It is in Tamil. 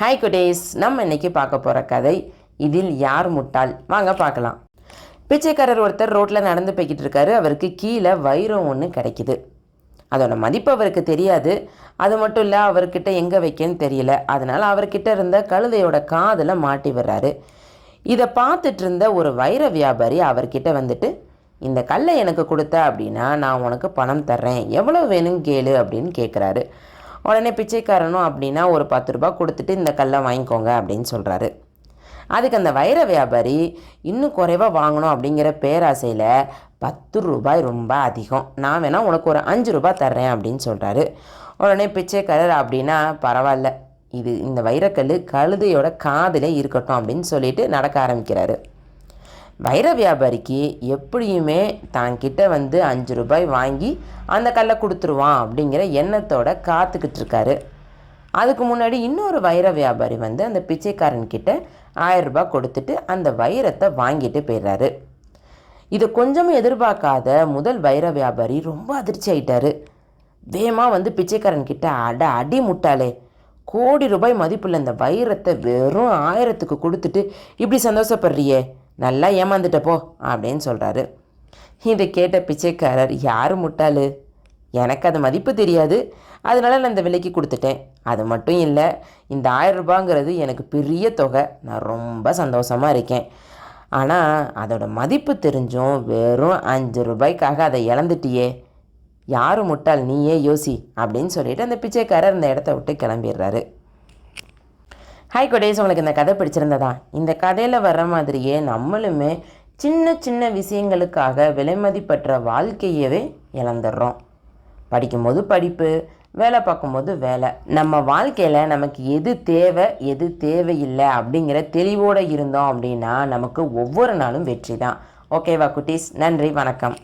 ஹாய் குடேஸ் நம்ம இன்னைக்கு பார்க்க போகிற கதை இதில் யார் முட்டாள்? வாங்க பார்க்கலாம். பிச்சைக்காரர் ஒருத்தர் ரோட்டில் நடந்து போய்கிட்டு இருக்காரு. அவருக்கு கீழே வைரம் ஒன்று கிடைக்குது. அதோட மதிப்பு அவருக்கு தெரியாது. அது மட்டும் இல்லை அவர்கிட்ட எங்கே வைக்கன்னு தெரியல. அதனால் அவர்கிட்ட இருந்த கழுதையோட காதில் மாட்டி வர்றாரு இதை பார்த்துட்டு இருந்த ஒரு வைர வியாபாரி அவர்கிட்ட வந்துட்டு இந்த கல்லை எனக்கு கொடுத்த அப்படின்னா நான் உனக்கு பணம் தர்றேன். எவ்வளோ வேணும் கேளு அப்படின்னு கேட்குறாரு உடனே பிச்சைக்காரனும் அப்படின்னா ஒரு பத்து ரூபாய் கொடுத்துட்டு இந்த கல்லை வாங்கிக்கோங்க அப்படின்னு சொல்கிறாரு அதுக்கு அந்த வைர வியாபாரி இன்னும் குறைவாக வாங்கணும் அப்படிங்கிற பேராசையில் பத்து ரூபாய் ரொம்ப அதிகம். நான் வேணால் உனக்கு ஒரு அஞ்சு ரூபாய் தர்றேன் அப்படின்னு சொல்கிறாரு உடனே பிச்சைக்காரர் அப்படின்னா பரவாயில்ல. இது இந்த வைரக்கல் கழுதையோட காதில் இருக்கட்டும் அப்படின்னு சொல்லிட்டு நடக்க ஆரம்பிக்கிறாரு. வைர வியாபாரிக்கு எப்படியுமே தான்கிட்ட வந்து அஞ்சு ரூபாய் வாங்கி அந்த கல்லை கொடுத்துருவான் அப்படிங்கிற எண்ணத்தோட காத்துக்கிட்டு இருக்காரு. அதுக்கு முன்னாடி இன்னொரு வைர வியாபாரி வந்து அந்த பிச்சைக்காரன் கிட்ட ஆயிரம் ரூபாய் கொடுத்துட்டு அந்த வைரத்தை வாங்கிட்டு போயிடுறாரு. இதை கொஞ்சமும் எதிர்பார்க்காத முதல் வைர வியாபாரி ரொம்ப அதிர்ச்சி ஆயிட்டாரு. வேகமாக வந்து பிச்சைக்காரன்கிட்ட அட அடி முட்டாளே கோடி ரூபாய் மதிப்புள்ள இந்த வைரத்தை வெறும் ஆயிரத்துக்கு கொடுத்துட்டு இப்படி சந்தோஷப்படுறியே? நல்லா ஏமாந்துட்ட போ அப்படின்னு சொல்கிறாரு இதை கேட்ட பிச்சைக்காரர் யார் முட்டாளு? எனக்கு அது மதிப்பு தெரியாது. அதனால நான் இந்த விலைக்கு கொடுத்துட்டேன். அது மட்டும் இல்லை இந்த ஆயிரம் ரூபாங்கிறது எனக்கு பெரிய தொகை. நான் ரொம்ப சந்தோஷமாக இருக்கேன். ஆனால் அதோட மதிப்பு தெரிஞ்சும் வெறும் அஞ்சு ரூபாய்க்காக அதை இழந்துட்டியே. யார் முட்டாள்? நீயே யோசி அப்படின்னு சொல்லிட்டு அந்த பிச்சைக்காரர் அந்த இடத்த விட்டு கிளம்பிடுறாரு. ஹாய் கொடேஸ் உங்களுக்கு இந்த கதை பிடிச்சிருந்ததா? இந்த கதையில் வர்ற மாதிரியே நம்மளுமே சின்ன சின்ன விஷயங்களுக்காக விலைமதிப்பற்ற வாழ்க்கையவே இழந்துடுறோம். படிக்கும்போது படிப்பு வேலை பார்க்கும்போது வேலை. நம்ம வாழ்க்கையில் நமக்கு எது தேவை எது தேவையில்லை அப்படிங்கிற தெளிவோடு இருந்தோம் அப்படின்னா நமக்கு ஒவ்வொரு நாளும் வெற்றி தான் ஓகேவா குட்டீஸ்? நன்றி வணக்கம்.